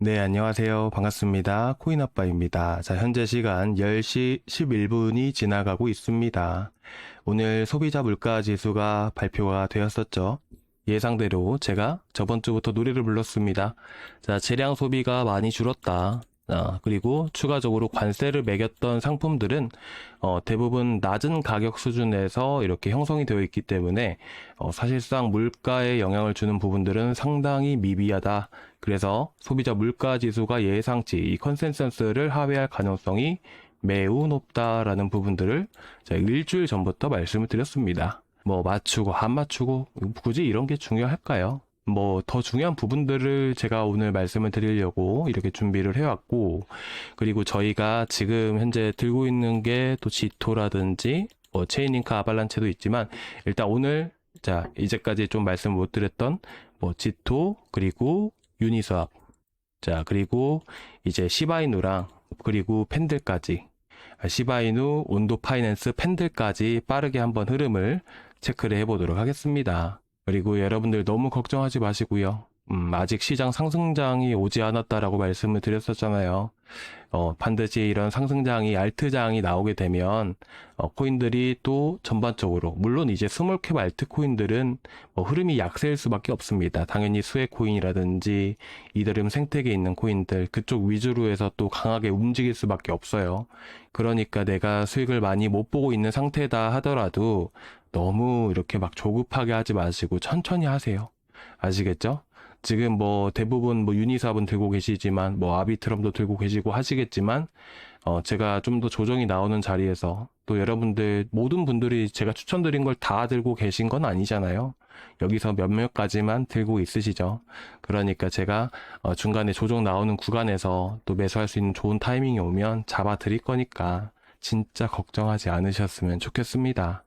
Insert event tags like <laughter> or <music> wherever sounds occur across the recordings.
네, 안녕하세요. 반갑습니다. 코인아빠입니다. 자, 현재 시간 10시 11분이 지나가고 있습니다. 오늘 소비자 물가 지수가 발표가 되었었죠. 예상대로 제가 저번 주부터 노래를 불렀습니다. 자, 재량 소비가 많이 줄었다. 아, 그리고 추가적으로 관세를 매겼던 상품들은 어, 대부분 낮은 가격 수준에서 이렇게 형성이 되어 있기 때문에 어, 사실상 물가에 영향을 주는 부분들은 상당히 미비하다. 그래서 소비자 물가 지수가 예상치 이 컨센서스를 하회할 가능성이 매우 높다라는 부분들을 제가 일주일 전부터 말씀을 드렸습니다. 뭐 맞추고 안 맞추고 굳이 이런 게 중요할까요? 뭐 더 중요한 부분들을 제가 오늘 말씀을 드리려고 이렇게 준비를 해왔고 그리고 저희가 지금 현재 들고 있는 게 또 지토라든지 뭐 체인링크 아발란체도 있지만 일단 오늘 자 이제까지 좀 말씀 못 드렸던 뭐 지토 그리고 유니스왑 자 그리고 이제 시바이누랑 그리고 팬들까지 시바이누 온도 파이낸스 팬들까지 빠르게 한번 흐름을 체크를 해보도록 하겠습니다. 그리고 여러분들 너무 걱정하지 마시고요. 음, 아직 시장 상승장이 오지 않았다라고 말씀을 드렸었잖아요. 어, 반드시 이런 상승장이 알트장이 나오게 되면 어, 코인들이 또 전반적으로 물론 이제 스몰캡 알트코인들은 뭐 흐름이 약세일 수밖에 없습니다. 당연히 수혜 코인이라든지 이더리움 생태계에 있는 코인들 그쪽 위주로 해서 또 강하게 움직일 수밖에 없어요. 그러니까 내가 수익을 많이 못 보고 있는 상태다 하더라도 너무 이렇게 막 조급하게 하지 마시고 천천히 하세요. 아시겠죠? 지금 뭐 대부분 뭐 유니삽은 들고 계시지만 뭐 아비트럼도 들고 계시고 하시겠지만 어 제가 좀 더 조정이 나오는 자리에서 또 여러분들 모든 분들이 제가 추천드린 걸 다 들고 계신 건 아니잖아요. 여기서 몇몇 가지만 들고 있으시죠. 그러니까 제가 어 중간에 조정 나오는 구간에서 또 매수할 수 있는 좋은 타이밍이 오면 잡아 드릴 거니까 진짜 걱정하지 않으셨으면 좋겠습니다.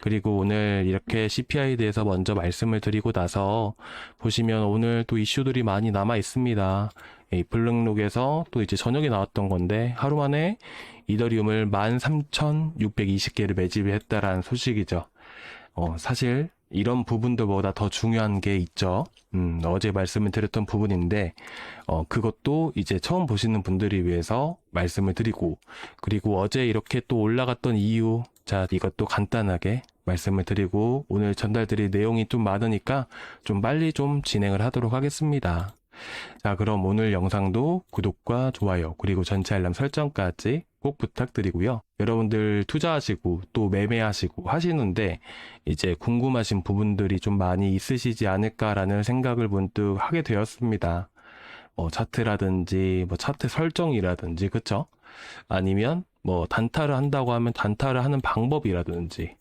그리고 오늘 이렇게 CPI에 대해서 먼저 말씀을 드리고 나서 보시면 오늘 또 이슈들이 많이 남아 있습니다. 이 블랙록에서 또 이제 저녁에 나왔던 건데 하루 만에 이더리움을 13,620개를 매집했다라는 소식이죠. 어, 사실 이런 부분들보다 더 중요한 게 있죠. 음, 어제 말씀을 드렸던 부분인데, 어, 그것도 이제 처음 보시는 분들을 위해서 말씀을 드리고, 그리고 어제 이렇게 또 올라갔던 이유, 자, 이것도 간단하게 말씀을 드리고, 오늘 전달드릴 내용이 좀 많으니까 좀 빨리 좀 진행을 하도록 하겠습니다. 자, 그럼 오늘 영상도 구독과 좋아요, 그리고 전체 알람 설정까지 꼭 부탁드리고요. 여러분들 투자하시고 또 매매하시고 하시는데 이제 궁금하신 부분들이 좀 많이 있으시지 않을까라는 생각을 문득 하게 되었습니다. 뭐 차트라든지 뭐 차트 설정이라든지 그쵸? 아니면 뭐 단타를 한다고 하면 단타를 하는 방법이라든지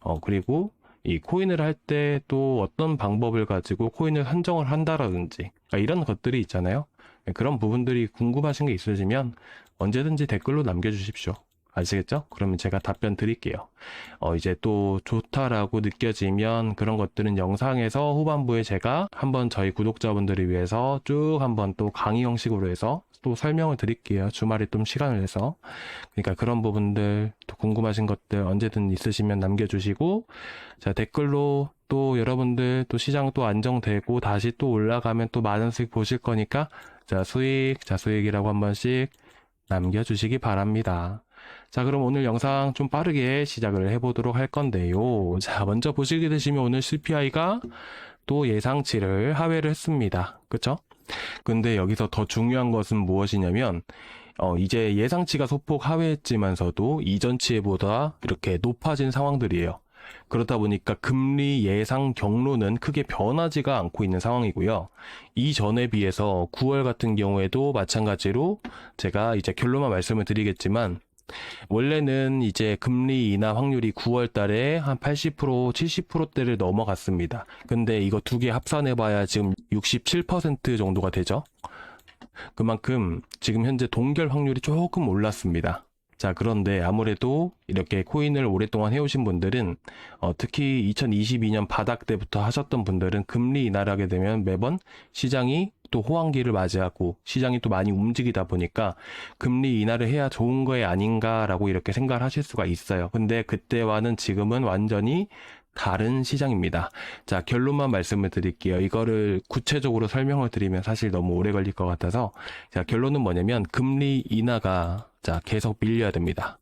어 그리고 이 코인을 할 때 또 어떤 방법을 가지고 코인을 한정을 한다라든지 그러니까 이런 것들이 있잖아요. 그런 부분들이 궁금하신 게 있으시면 언제든지 댓글로 남겨주십시오. 아시겠죠? 그러면 제가 답변 드릴게요. 어, 이제 또 좋다라고 느껴지면 그런 것들은 영상에서 후반부에 제가 한번 저희 구독자분들을 위해서 쭉 한번 또 강의 형식으로 해서 또 설명을 드릴게요. 주말에 좀 시간을 내서. 그러니까 그런 부분들 또 궁금하신 것들 언제든 있으시면 남겨주시고 자, 댓글로 또 여러분들 또 시장 또 안정되고 다시 또 올라가면 또 많은 수익 보실 거니까 자, 수익, 자, 수익이라고 한 번씩 남겨주시기 바랍니다. 자, 그럼 오늘 영상 좀 빠르게 시작을 해보도록 할 건데요. 자, 먼저 보시게 되시면 오늘 CPI가 또 예상치를 하회를 했습니다. 그쵸? 근데 여기서 더 중요한 것은 무엇이냐면, 어, 이제 예상치가 소폭 하회했지만서도 이전치보다 이렇게 높아진 상황들이에요. 그렇다 보니까 금리 예상 경로는 크게 변하지가 않고 있는 상황이고요. 이전에 비해서 9월 같은 경우에도 마찬가지로 제가 이제 결론만 말씀을 드리겠지만 원래는 이제 금리 인하 확률이 9월 달에 한 80%, 70%대를 넘어갔습니다. 근데 이거 두 개 합산해 봐야 지금 67% 정도가 되죠. 그만큼 지금 현재 동결 확률이 조금 올랐습니다. 자, 그런데 아무래도 이렇게 코인을 오랫동안 해오신 분들은, 어, 특히 2022년 바닥 때부터 하셨던 분들은 금리 인하를 하게 되면 매번 시장이 또 호황기를 맞이하고 시장이 또 많이 움직이다 보니까 금리 인하를 해야 좋은 거에 아닌가라고 이렇게 생각을 하실 수가 있어요. 근데 그때와는 지금은 완전히 다른 시장입니다. 자, 결론만 말씀을 드릴게요. 이거를 구체적으로 설명을 드리면 사실 너무 오래 걸릴 것 같아서 자, 결론은 뭐냐면 금리 인하가 자, 계속 밀려야 됩니다.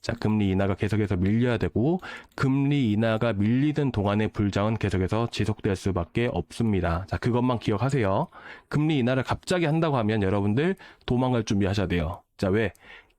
자, 금리 인하가 계속해서 밀려야 되고 금리 인하가 밀리는 동안의 불장은 계속해서 지속될 수밖에 없습니다. 자, 그것만 기억하세요. 금리 인하를 갑자기 한다고 하면 여러분들 도망갈 준비하셔야 돼요. 자, 왜?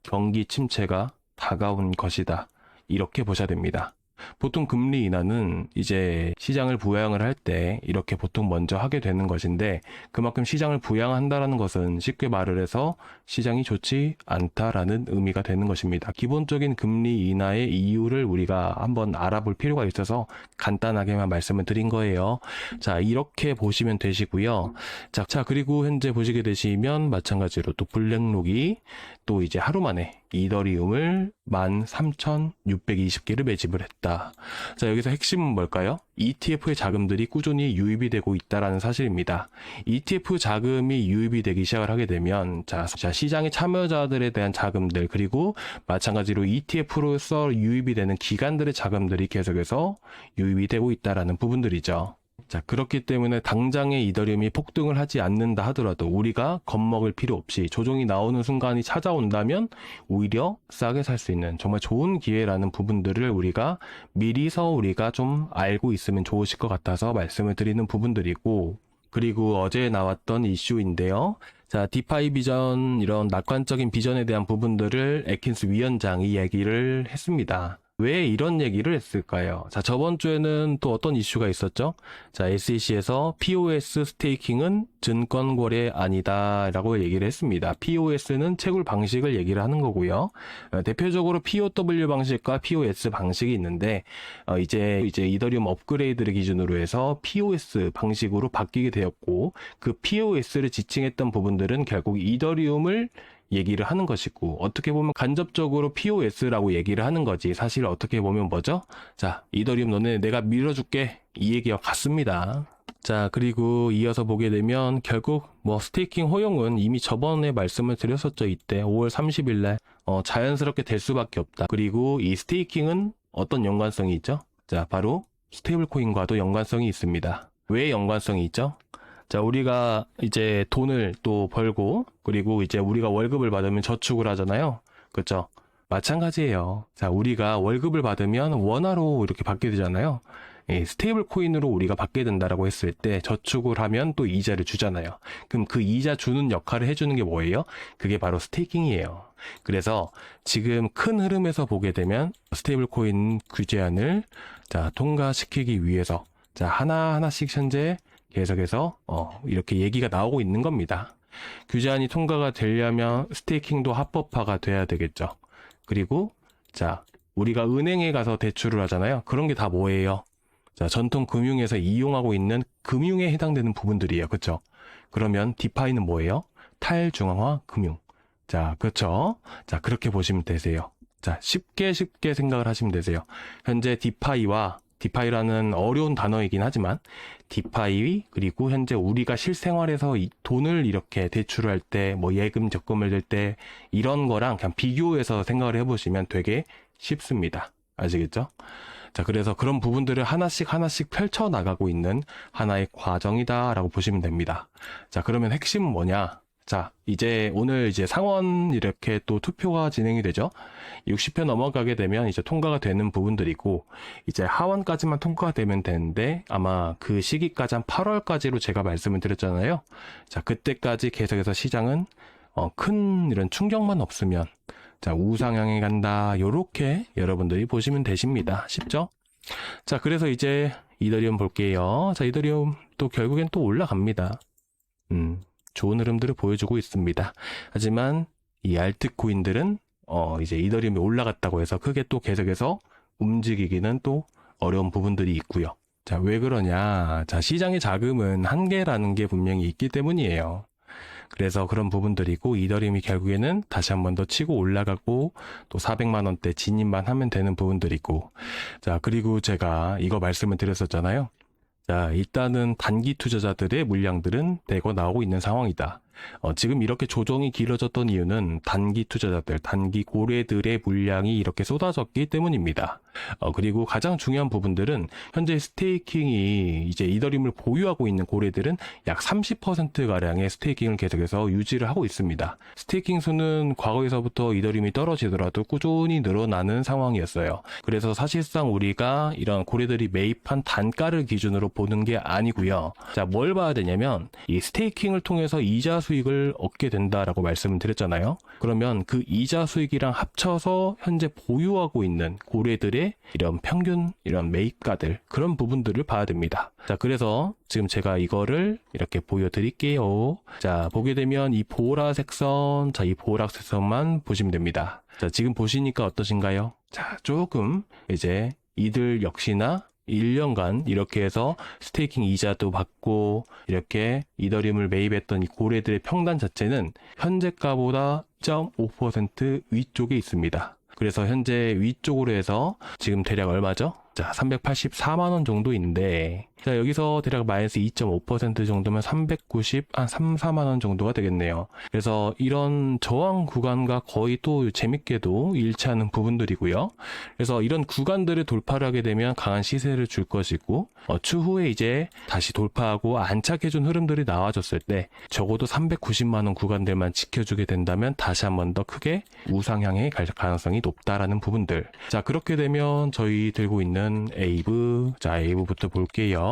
경기 침체가 다가온 것이다. 이렇게 보셔야 됩니다. 보통 금리 인하는 이제 시장을 부양을 할 때 이렇게 보통 먼저 하게 되는 것인데 그만큼 시장을 부양한다라는 것은 쉽게 말을 해서 시장이 좋지 않다라는 의미가 되는 것입니다. 기본적인 금리 인하의 이유를 우리가 한번 알아볼 필요가 있어서 간단하게만 말씀을 드린 거예요. 자, 이렇게 보시면 되시고요. 자, 자, 그리고 현재 보시게 되시면 마찬가지로 또 블랙록이 또 이제 하루 만에 이더리움을 13,620개를 매집을 했다. 자, 여기서 핵심은 뭘까요? ETF의 자금들이 꾸준히 유입이 되고 있다라는 사실입니다. ETF 자금이 유입이 되기 시작을 하게 되면 자, 자 시장의 참여자들에 대한 자금들 그리고 마찬가지로 ETF로서 유입이 되는 기관들의 자금들이 계속해서 유입이 되고 있다라는 부분들이죠. 자, 그렇기 때문에 당장의 이더리움이 폭등을 하지 않는다 하더라도 우리가 겁먹을 필요 없이 조정이 나오는 순간이 찾아온다면 오히려 싸게 살 수 있는 정말 좋은 기회라는 부분들을 우리가 미리서 우리가 좀 알고 있으면 좋으실 것 같아서 말씀을 드리는 부분들이고 그리고 어제 나왔던 이슈인데요. 자, 디파이 비전 이런 낙관적인 비전에 대한 부분들을 에킨스 위원장이 얘기를 했습니다. 왜 이런 얘기를 했을까요? 자, 저번 주에는 또 어떤 이슈가 있었죠? 자, SEC에서 POS 스테이킹은 증권 거래 아니다라고 얘기를 했습니다. POS는 채굴 방식을 얘기를 하는 거고요. 어, 대표적으로 POW 방식과 POS 방식이 있는데 어, 이제 이제 이더리움 업그레이드를 기준으로 해서 POS 방식으로 바뀌게 되었고 그 POS를 지칭했던 부분들은 결국 이더리움을 얘기를 하는 것이고 어떻게 보면 간접적으로 POS라고 얘기를 하는 거지 사실 어떻게 보면 뭐죠? 자 이더리움 너네 내가 밀어줄게 이 얘기와 같습니다. 자 그리고 이어서 보게 되면 결국 뭐 스테이킹 허용은 이미 저번에 말씀을 드렸었죠 이때 5월 30일날 어, 자연스럽게 될 수밖에 없다. 그리고 이 스테이킹은 어떤 연관성이 있죠? 자 바로 스테이블 코인과도 연관성이 있습니다. 왜 연관성이 있죠? 자, 우리가 이제 돈을 또 벌고, 그리고 이제 우리가 월급을 받으면 저축을 하잖아요. 그쵸? 마찬가지예요. 자, 우리가 월급을 받으면 원화로 이렇게 받게 되잖아요. 예, 스테이블 코인으로 우리가 받게 된다라고 했을 때 저축을 하면 또 이자를 주잖아요. 그럼 그 이자 주는 역할을 해주는 게 뭐예요? 그게 바로 스테이킹이에요. 그래서 지금 큰 흐름에서 보게 되면 스테이블 코인 규제안을 자, 통과시키기 위해서 자, 하나하나씩 현재 계속해서 어, 이렇게 얘기가 나오고 있는 겁니다. 규제안이 통과가 되려면 스테이킹도 합법화가 돼야 되겠죠. 그리고 자 우리가 은행에 가서 대출을 하잖아요. 그런 게 다 뭐예요? 자 전통 금융에서 이용하고 있는 금융에 해당되는 부분들이에요. 그렇죠? 그러면 디파이는 뭐예요? 탈중앙화 금융. 자 그렇죠? 자 그렇게 보시면 되세요. 자 쉽게 쉽게 생각을 하시면 되세요. 현재 디파이와 디파이라는 어려운 단어이긴 하지만 디파이 그리고 현재 우리가 실생활에서 이 돈을 이렇게 대출을 할때 뭐 예금 적금을 들 때 이런 거랑 그냥 비교해서 생각을 해보시면 되게 쉽습니다. 아시겠죠? 자, 그래서 그런 부분들을 하나씩 하나씩 펼쳐 나가고 있는 하나의 과정이다라고 보시면 됩니다. 자, 그러면 핵심은 뭐냐? 자, 이제 오늘 이제 상원 이렇게 또 투표가 진행이 되죠. 60표 넘어가게 되면 이제 통과가 되는 부분들이고, 이제 하원까지만 통과가 되면 되는데, 아마 그 시기까지 한 8월까지로 제가 말씀을 드렸잖아요. 자, 그때까지 계속해서 시장은, 어, 큰 이런 충격만 없으면, 자, 우상향에 간다. 요렇게 여러분들이 보시면 되십니다. 쉽죠? 자, 그래서 이제 이더리움 볼게요. 자, 이더리움 또 결국엔 또 올라갑니다. 음. 좋은 흐름들을 보여주고 있습니다. 하지만 이 알트코인들은 어 이제 이더리움이 올라갔다고 해서 크게 또 계속해서 움직이기는 또 어려운 부분들이 있고요. 자, 왜 그러냐? 자, 시장의 자금은 한계라는 게 분명히 있기 때문이에요. 그래서 그런 부분들이고 이더리움이 결국에는 다시 한 번 더 치고 올라가고 또 400만 원대 진입만 하면 되는 부분들이고 자 그리고 제가 이거 말씀을 드렸었잖아요 자, 일단은 단기 투자자들의 물량들은 대거 나오고 있는 상황이다. 어, 지금 이렇게 조정이 길어졌던 이유는 단기 투자자들, 단기 고래들의 물량이 이렇게 쏟아졌기 때문입니다. 어, 그리고 가장 중요한 부분들은 현재 스테이킹이 이제 이더리움을 보유하고 있는 고래들은 약 30%가량의 스테이킹을 계속해서 유지를 하고 있습니다. 스테이킹 수는 과거에서부터 이더리움이 떨어지더라도 꾸준히 늘어나는 상황이었어요. 그래서 사실상 우리가 이런 고래들이 매입한 단가를 기준으로 보는 게 아니고요. 자, 뭘 봐야 되냐면 이 스테이킹을 통해서 이자 수 익을 얻게 된다라고 말씀을 드렸잖아요. 그러면 그 이자 수익이랑 합쳐서 현재 보유하고 있는 고래들의 이런 평균 이런 매입가들 그런 부분들을 봐야 됩니다. 자, 그래서 지금 제가 이거를 이렇게 보여드릴게요. 자, 보게 되면 이 보라색 선, 자, 이 보라색 선만 보시면 됩니다. 자, 지금 보시니까 어떠신가요? 자, 조금 이제 이들 역시나 1년간 이렇게 해서 스테이킹 이자도 받고 이렇게 이더리움을 매입했던 이 고래들의 평단 자체는 현재가보다 0.5% 위쪽에 있습니다. 그래서 현재 위쪽으로 해서 지금 대략 얼마죠? 자, 384만 원 정도인데 자, 여기서 대략 마이너스 2.5% 정도면 390, 한 3, 4만 원 정도가 되겠네요. 그래서 이런 저항 구간과 거의 또 재밌게도 일치하는 부분들이고요. 그래서 이런 구간들을 돌파를 하게 되면 강한 시세를 줄 것이고, 어, 추후에 이제 다시 돌파하고 안착해준 흐름들이 나와줬을 때 적어도 390만 원 구간들만 지켜주게 된다면 다시 한 번 더 크게 우상향에 갈 가능성이 높다라는 부분들. 자, 그렇게 되면 저희 들고 있는 에이브, 자, 에이브부터 볼게요.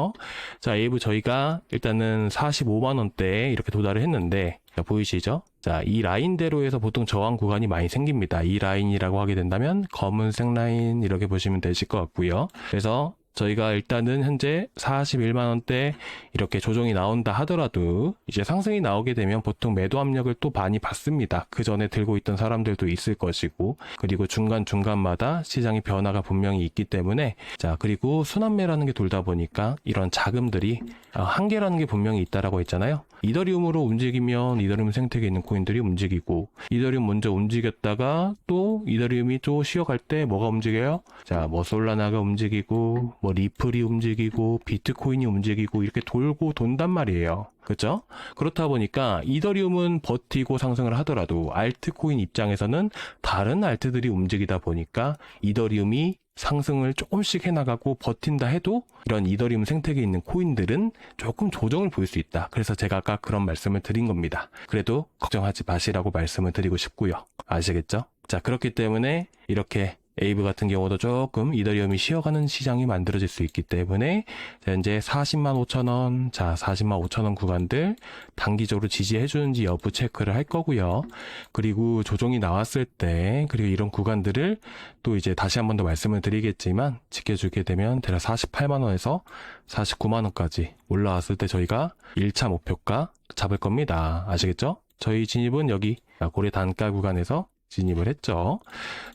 자, 에이브 저희가 일단은 45만 원대에 이렇게 도달을 했는데 자, 보이시죠? 자, 이 라인대로 해서 보통 저항 구간이 많이 생깁니다. 이 라인이라고 하게 된다면 검은색 라인 이렇게 보시면 되실 것 같고요. 그래서 저희가 일단은 현재 41만 원대 이렇게 조정이 나온다 하더라도 이제 상승이 나오게 되면 보통 매도 압력을 또 많이 받습니다. 그 전에 들고 있던 사람들도 있을 것이고 그리고 중간 중간마다 시장의 변화가 분명히 있기 때문에 자 그리고 순환매라는 게 돌다 보니까 이런 자금들이 아, 한계라는 게 분명히 있다라고 했잖아요. 이더리움으로 움직이면 이더리움 생태계에 있는 코인들이 움직이고 이더리움 먼저 움직였다가 또 이더리움이 또 쉬어갈 때 뭐가 움직여요? 자, 뭐 솔라나가 움직이고 뭐 리플이 움직이고 비트코인이 움직이고 이렇게 돌고 돈단 말이에요. 그렇죠? 그렇다 보니까 이더리움은 버티고 상승을 하더라도 알트코인 입장에서는 다른 알트들이 움직이다 보니까 이더리움이 상승을 조금씩 해나가고 버틴다 해도 이런 이더리움 생태계에 있는 코인들은 조금 조정을 보일 수 있다. 그래서 제가 아까 그런 말씀을 드린 겁니다. 그래도 걱정하지 마시라고 말씀을 드리고 싶고요. 아시겠죠? 자, 그렇기 때문에 이렇게 에이브 같은 경우도 조금 이더리움이 쉬어가는 시장이 만들어질 수 있기 때문에 자, 현재 40만 5천 원, 자 40만 5천 원 구간들 단기적으로 지지해 주는지 여부 체크를 할 거고요. 그리고 조정이 나왔을 때 그리고 이런 구간들을 또 이제 다시 한 번 더 말씀을 드리겠지만 지켜주게 되면 대략 48만 원에서 49만 원까지 올라왔을 때 저희가 1차 목표가 잡을 겁니다. 아시겠죠? 저희 진입은 여기 고래 단가 구간에서 진입을 했죠.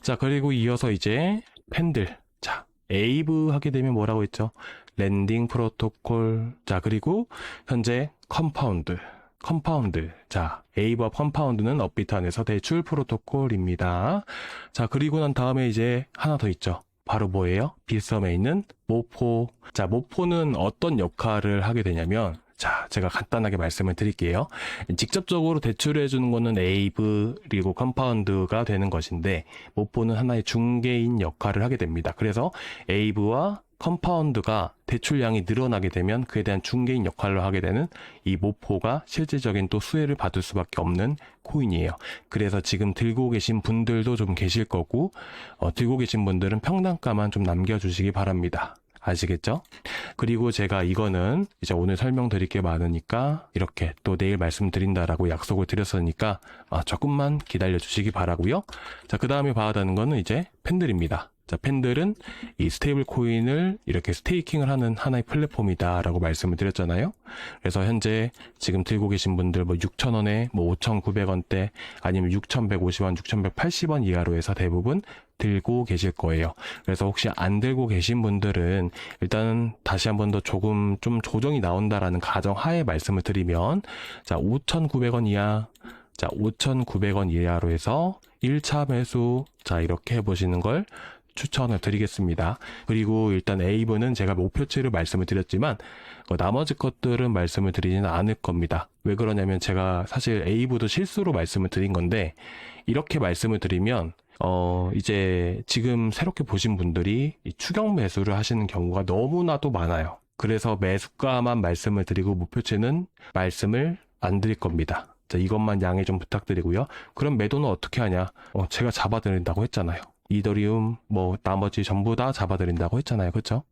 자, 그리고 이어서 이제 팬들. 자, 에이브 하게 되면 뭐라고 했죠? 랜딩 프로토콜. 자, 그리고 현재 컴파운드. 컴파운드. 자, 에이브와 컴파운드는 업비트 안에서 대출 프로토콜입니다. 자, 그리고 난 다음에 이제 하나 더 있죠. 바로 뭐예요? 빌섬에 있는 모포. 자, 모포는 어떤 역할을 하게 되냐면, 자, 제가 간단하게 말씀을 드릴게요. 직접적으로 대출해 주는 거는 에이브 그리고 컴파운드가 되는 것인데 모포는 하나의 중개인 역할을 하게 됩니다. 그래서 에이브와 컴파운드가 대출량이 늘어나게 되면 그에 대한 중개인 역할을 하게 되는 이 모포가 실질적인 또 수혜를 받을 수밖에 없는 코인이에요. 그래서 지금 들고 계신 분들도 좀 계실 거고 어, 들고 계신 분들은 평단가만 좀 남겨주시기 바랍니다. 아시겠죠? 그리고 제가 이거는 이제 오늘 설명드릴 게 많으니까 이렇게 또 내일 말씀드린다라고 약속을 드렸으니까 아, 조금만 기다려 주시기 바라고요. 자, 그 다음에 봐야 하는 거는 이제 팬들입니다. 자, 팬들은 이 스테이블 코인을 이렇게 스테이킹을 하는 하나의 플랫폼이다라고 말씀을 드렸잖아요. 그래서 현재 지금 들고 계신 분들 뭐 6,000원에 뭐 5,900원대 아니면 6,150원, 6,180원 이하로 해서 대부분 들고 계실 거예요. 그래서 혹시 안 들고 계신 분들은 일단은 다시 한 번 더 조금 좀 조정이 나온다라는 가정 하에 말씀을 드리면 자, 5,900원 이하 자, 5,900원 이하로 해서 1차 매수 자, 이렇게 해 보시는 걸 추천을 드리겠습니다. 그리고 일단 A부는 제가 목표치를 말씀을 드렸지만 어, 나머지 것들은 말씀을 드리지는 않을 겁니다. 왜 그러냐면 제가 사실 A부도 실수로 말씀을 드린 건데 이렇게 말씀을 드리면 어 이제 지금 새롭게 보신 분들이 이 추격 매수를 하시는 경우가 너무나도 많아요. 그래서 매수가만 말씀을 드리고 목표치는 말씀을 안 드릴 겁니다. 자, 이것만 양해 좀 부탁드리고요. 그럼 매도는 어떻게 하냐? 어, 제가 잡아드린다고 했잖아요. 이더리움, 뭐, 나머지 전부 다 잡아드린다고 했잖아요. 그쵸?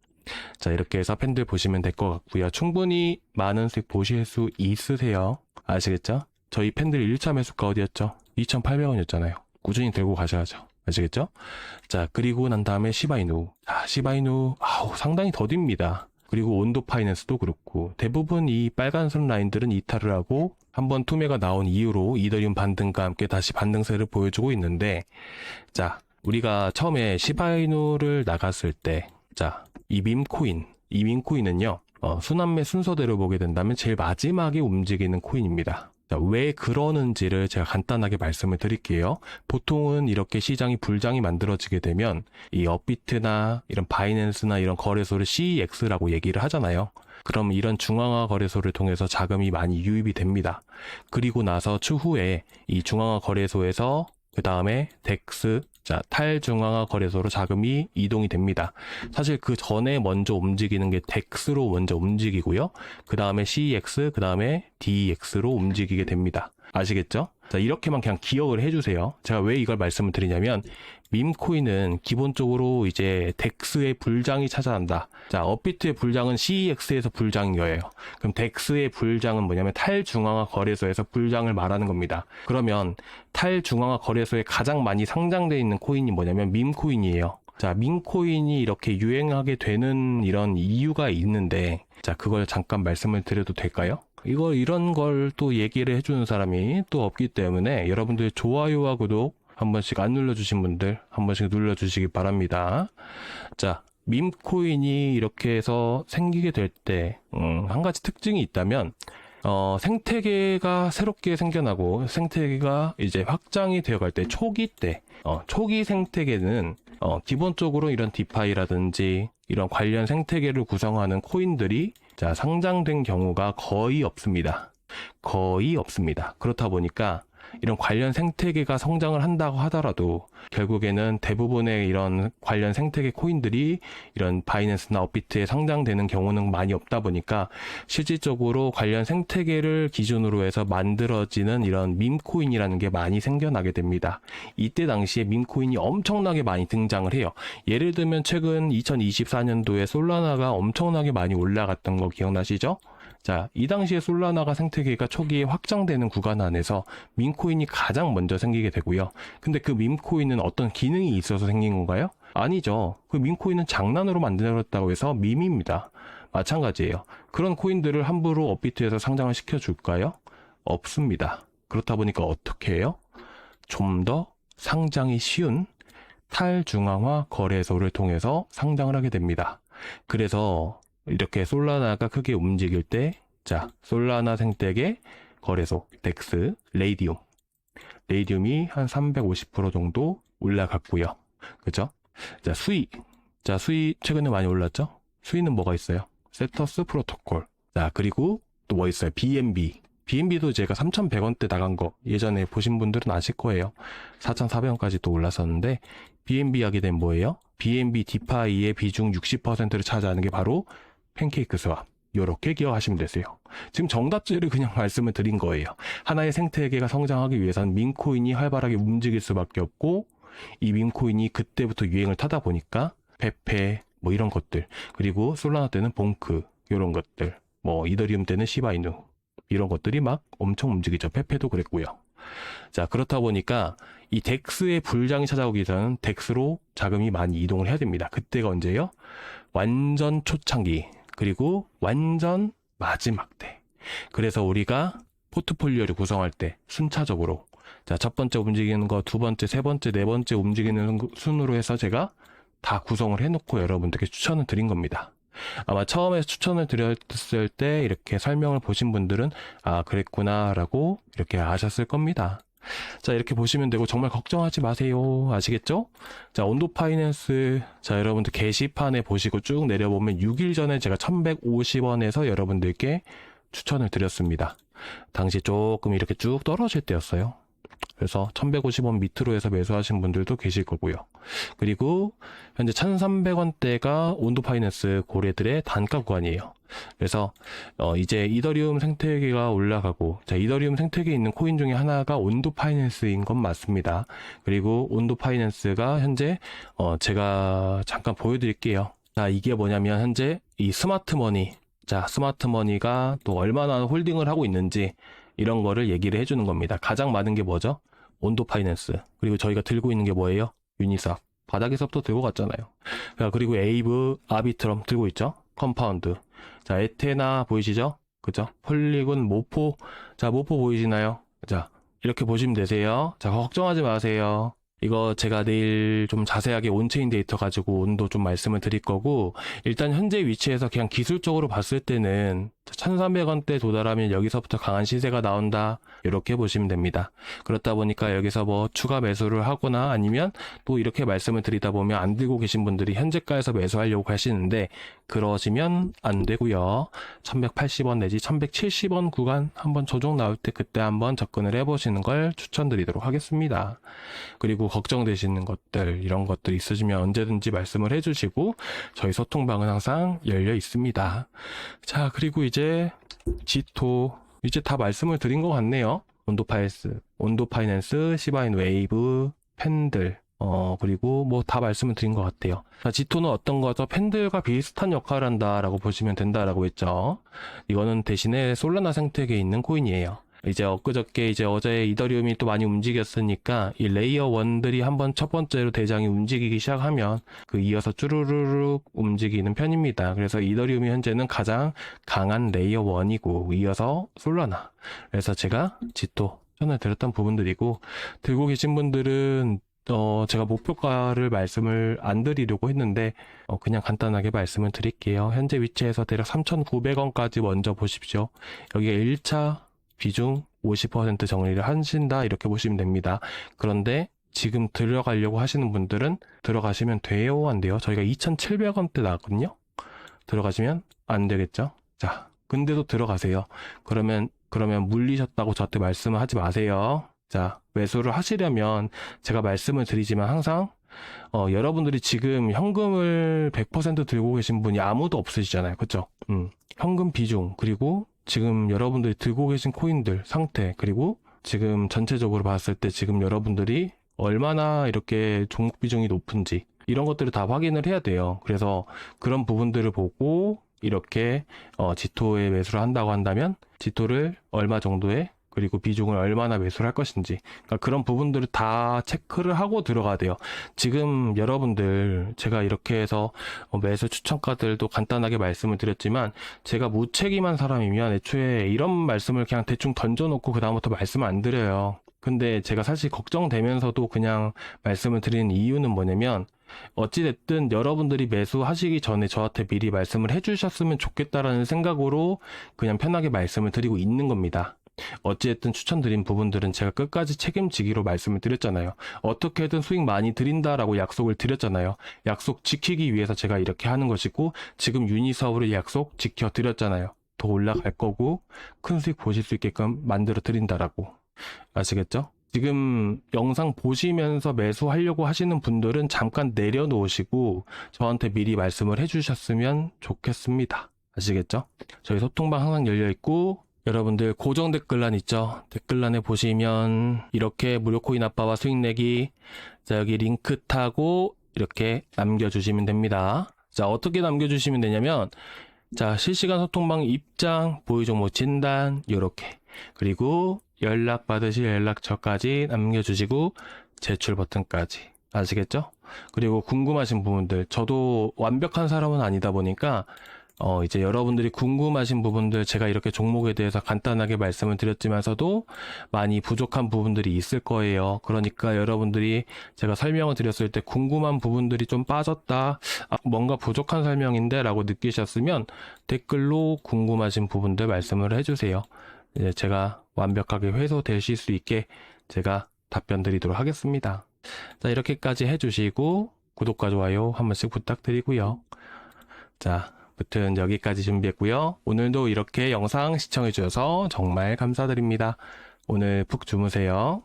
자, 이렇게 해서 팬들 보시면 될 것 같고요. 충분히 많은 수익 보실 수 있으세요. 아시겠죠? 저희 팬들 1차 매수가 어디였죠? 2,800원이었잖아요. 꾸준히 들고 가셔야죠. 아시겠죠? 자, 그리고 난 다음에 시바이누. 아, 시바이누, 아우, 상당히 더딥니다. 그리고 온도 파이낸스도 그렇고 대부분 이 빨간 선 라인들은 이탈을 하고 한번 투매가 나온 이후로 이더리움 반등과 함께 다시 반등세를 보여주고 있는데 자 우리가 처음에 시바이누를 나갔을 때 자 이 밈코인 이 밈코인은요 어, 순환매 순서대로 보게 된다면 제일 마지막에 움직이는 코인입니다. 자, 왜 그러는지를 제가 간단하게 말씀을 드릴게요. 보통은 이렇게 시장이 불장이 만들어지게 되면 이 업비트나 이런 바이낸스나 이런 거래소를 CEX라고 얘기를 하잖아요. 그럼 이런 중앙화 거래소를 통해서 자금이 많이 유입이 됩니다. 그리고 나서 추후에 이 중앙화 거래소에서 그 다음에 덱스, 자, 탈중앙화 거래소로 자금이 이동이 됩니다. 사실 그 전에 먼저 움직이는 게 덱스로 먼저 움직이고요. 그 다음에 CEX, 그 다음에 DEX로 움직이게 됩니다. 아시겠죠? 자, 이렇게만 그냥 기억을 해주세요. 제가 왜 이걸 말씀을 드리냐면, 밈코인은 기본적으로 이제 덱스의 불장이 찾아난다. 자, 업비트의 불장은 CEX에서 불장인 거예요. 그럼 덱스의 불장은 뭐냐면 탈중앙화 거래소에서 불장을 말하는 겁니다. 그러면 탈중앙화 거래소에 가장 많이 상장되어 있는 코인이 뭐냐면 밈코인이에요. 자, 밈코인이 이렇게 유행하게 되는 이런 이유가 있는데, 자, 그걸 잠깐 말씀을 드려도 될까요? 이걸 이런 걸 또 얘기를 해주는 사람이 또 없기 때문에 여러분들 좋아요와 구독 한 번씩 안 눌러주신 분들 한 번씩 눌러주시기 바랍니다. 자, 밈코인이 이렇게 해서 생기게 될 때, 음, 한 가지 특징이 있다면, 어, 생태계가 새롭게 생겨나고 생태계가 이제 확장이 되어갈 때 초기 때, 어, 초기 생태계는 어, 기본적으로 이런 디파이라든지 이런 관련 생태계를 구성하는 코인들이 자, 상장된 경우가 거의 없습니다. 거의 없습니다. 그렇다 보니까 이런 관련 생태계가 성장을 한다고 하더라도 결국에는 대부분의 이런 관련 생태계 코인들이 이런 바이낸스나 업비트에 상장되는 경우는 많이 없다 보니까 실질적으로 관련 생태계를 기준으로 해서 만들어지는 이런 밈코인이라는 게 많이 생겨나게 됩니다. 이때 당시에 밈코인이 엄청나게 많이 등장을 해요. 예를 들면 최근 2024년도에 솔라나가 엄청나게 많이 올라갔던 거 기억나시죠? 자, 이 당시에 솔라나가 생태계가 초기에 확장되는 구간 안에서 밈코인이 가장 먼저 생기게 되고요. 근데 그 밈코인은 어떤 기능이 있어서 생긴 건가요? 아니죠. 그 밈코인은 장난으로 만들었다고 해서 밈입니다. 마찬가지예요. 그런 코인들을 함부로 업비트에서 상장을 시켜줄까요? 없습니다. 그렇다 보니까 어떻게 해요? 좀 더 상장이 쉬운 탈중앙화 거래소를 통해서 상장을 하게 됩니다. 그래서 이렇게 솔라나가 크게 움직일 때, 자, 솔라나 생태계 거래소, 덱스, 레이디움. 레이디움이 한 350% 정도 올라갔고요. 그죠? 자, 수위. 자, 수위 최근에 많이 올랐죠? 수위는 뭐가 있어요? 세터스 프로토콜. 자, 그리고 또 뭐 있어요? BNB. BNB도 제가 3,100원대 나간 거 예전에 보신 분들은 아실 거예요. 4,400원까지 또 올랐었는데 BNB 하게 된 뭐예요? BNB 디파이의 비중 60%를 차지하는 게 바로 팬케이크 스왑. 요렇게 기억하시면 되세요. 지금 정답지를 그냥 <laughs> 말씀을 드린 거예요. 하나의 생태계가 성장하기 위해서는 민코인이 활발하게 움직일 수밖에 없고 이 민코인이 그때부터 유행을 타다 보니까 페페 뭐 이런 것들 그리고 솔라나 때는 봉크 이런 것들 뭐 이더리움 때는 시바이누 이런 것들이 막 엄청 움직이죠. 페페도 그랬고요. 자 그렇다 보니까 이 덱스의 불장이 찾아오기 위해서는 덱스로 자금이 많이 이동을 해야 됩니다. 그때가 언제예요? 완전 초창기 그리고 완전 마지막 때. 그래서 우리가 포트폴리오를 구성할 때 순차적으로 자, 첫 번째 움직이는 거, 두 번째, 세 번째, 네 번째 움직이는 순으로 해서 제가 다 구성을 해놓고 여러분들께 추천을 드린 겁니다. 아마 처음에 추천을 드렸을 때 이렇게 설명을 보신 분들은 아, 그랬구나라고 이렇게 아셨을 겁니다. 자, 이렇게 보시면 되고 정말 걱정하지 마세요. 아시겠죠? 자, 온도 파이낸스. 자, 여러분들 게시판에 보시고 쭉 내려보면 6일 전에 제가 1150원에서 여러분들께 추천을 드렸습니다. 당시 조금 이렇게 쭉 떨어질 때였어요. 그래서 1150원 밑으로 해서 매수하신 분들도 계실 거고요. 그리고 현재 1300원대가 온도 파이낸스 고래들의 단가 구간이에요. 그래서 어, 이제 이더리움 생태계가 올라가고 자 이더리움 생태계에 있는 코인 중에 하나가 온도 파이낸스인 건 맞습니다. 그리고 온도 파이낸스가 현재 어, 제가 잠깐 보여드릴게요. 자 이게 뭐냐면 현재 이 스마트 머니 자 스마트 머니가 또 얼마나 홀딩을 하고 있는지 이런 거를 얘기를 해주는 겁니다. 가장 많은 게 뭐죠? 온도 파이낸스 그리고 저희가 들고 있는 게 뭐예요? 유니삽 바닥에서부터 들고 갔잖아요. 자, 그리고 에이브 아비트럼 들고 있죠? 컴파운드 자, 에테나 보이시죠? 그죠? 폴리곤, 모포. 자, 모포 보이시나요? 자, 이렇게 보시면 되세요. 자, 걱정하지 마세요. 이거 제가 내일 좀 자세하게 온체인 데이터 가지고 온도 좀 말씀을 드릴 거고, 일단 현재 위치에서 그냥 기술적으로 봤을 때는 1300원대 도달하면 여기서부터 강한 시세가 나온다. 이렇게 보시면 됩니다. 그렇다 보니까 여기서 뭐 추가 매수를 하거나 아니면 또 이렇게 말씀을 드리다 보면 안 들고 계신 분들이 현재가에서 매수하려고 하시는데 그러시면 안 되고요. 1180원 내지 1170원 구간 한번 조정 나올 때 그때 한번 접근을 해보시는 걸 추천드리도록 하겠습니다. 그리고 걱정되시는 것들 이런 것들 있으시면 언제든지 말씀을 해주시고 저희 소통방은 항상 열려 있습니다. 자 그리고 이제 지토 이제 다 말씀을 드린 것 같네요. 온도 파이스, 온도 파이낸스, 시바인 웨이브, 팬들, 어, 그리고 뭐 다 말씀을 드린 것 같아요. 자, 지토는 어떤 거죠? 팬들과 비슷한 역할을 한다라고 보시면 된다라고 했죠. 이거는 대신에 솔라나 생태계에 있는 코인이에요. 이제 엊그저께 이제 어제 이더리움이 또 많이 움직였으니까 이 레이어 원들이 한번 첫 번째로 대장이 움직이기 시작하면 그 이어서 쭈루루룩 움직이는 편입니다. 그래서 이더리움이 현재는 가장 강한 레이어 원이고 이어서 솔라나. 그래서 제가 지토 전에 드렸던 부분들이고 들고 계신 분들은 어, 제가 목표가를 말씀을 안 드리려고 했는데, 어, 그냥 간단하게 말씀을 드릴게요. 현재 위치에서 대략 3,900원까지 먼저 보십시오. 여기가 1차 비중 50% 정리를 하신다, 이렇게 보시면 됩니다. 그런데 지금 들어가려고 하시는 분들은 들어가시면 돼요, 안 돼요? 저희가 2,700원대 나왔거든요? 들어가시면 안 되겠죠? 자, 근데도 들어가세요. 그러면, 그러면 물리셨다고 저한테 말씀을 하지 마세요. 자, 매수를 하시려면 제가 말씀을 드리지만 항상 어, 여러분들이 지금 현금을 100% 들고 계신 분이 아무도 없으시잖아요. 그쵸? 음, 현금 비중, 그리고 지금 여러분들이 들고 계신 코인들 상태, 그리고 지금 전체적으로 봤을 때 지금 여러분들이 얼마나 이렇게 종목 비중이 높은지 이런 것들을 다 확인을 해야 돼요. 그래서 그런 부분들을 보고 이렇게 어, 지토에 매수를 한다고 한다면 지토를 얼마 정도의 그리고 비중을 얼마나 매수를 할 것인지 그러니까 그런 부분들을 다 체크를 하고 들어가야 돼요. 지금 여러분들 제가 이렇게 해서 어, 매수 추천가들도 간단하게 말씀을 드렸지만 제가 무책임한 사람이면 애초에 이런 말씀을 그냥 대충 던져놓고 그 다음부터 말씀을 안 드려요. 근데 제가 사실 걱정되면서도 그냥 말씀을 드리는 이유는 뭐냐면 어찌됐든 여러분들이 매수하시기 전에 저한테 미리 말씀을 해주셨으면 좋겠다라는 생각으로 그냥 편하게 말씀을 드리고 있는 겁니다. 어찌됐든 추천드린 부분들은 제가 끝까지 책임지기로 말씀을 드렸잖아요. 어떻게든 수익 많이 드린다라고 약속을 드렸잖아요. 약속 지키기 위해서 제가 이렇게 하는 것이고 지금 유니서브를 약속 지켜드렸잖아요. 더 올라갈 거고 큰 수익 보실 수 있게끔 만들어 드린다라고 아시겠죠? 지금 영상 보시면서 매수하려고 하시는 분들은 잠깐 내려놓으시고 저한테 미리 말씀을 해주셨으면 좋겠습니다. 아시겠죠? 저희 소통방 항상 열려 있고 여러분들 고정 댓글란 있죠? 댓글란에 보시면 이렇게 무료 코인 아빠와 수익 내기 자 여기 링크 타고 이렇게 남겨주시면 됩니다. 자 어떻게 남겨주시면 되냐면 자 실시간 소통방 입장 보유 종목 진단 요렇게 그리고 연락 받으실 연락처까지 남겨주시고 제출 버튼까지 아시겠죠? 그리고 궁금하신 부분들 저도 완벽한 사람은 아니다 보니까 어, 이제 여러분들이 궁금하신 부분들 제가 이렇게 종목에 대해서 간단하게 말씀을 드렸지만서도 많이 부족한 부분들이 있을 거예요. 그러니까 여러분들이 제가 설명을 드렸을 때 궁금한 부분들이 좀 빠졌다, 아, 뭔가 부족한 설명인데 라고 느끼셨으면 댓글로 궁금하신 부분들 말씀을 해주세요. 이제 제가 완벽하게 회소되실 수 있게 제가 답변 드리도록 하겠습니다. 자, 이렇게까지 해주시고, 구독과 좋아요 한 번씩 부탁드리고요. 자, 무튼 여기까지 준비했고요. 오늘도 이렇게 영상 시청해주셔서 정말 감사드립니다. 오늘 푹 주무세요.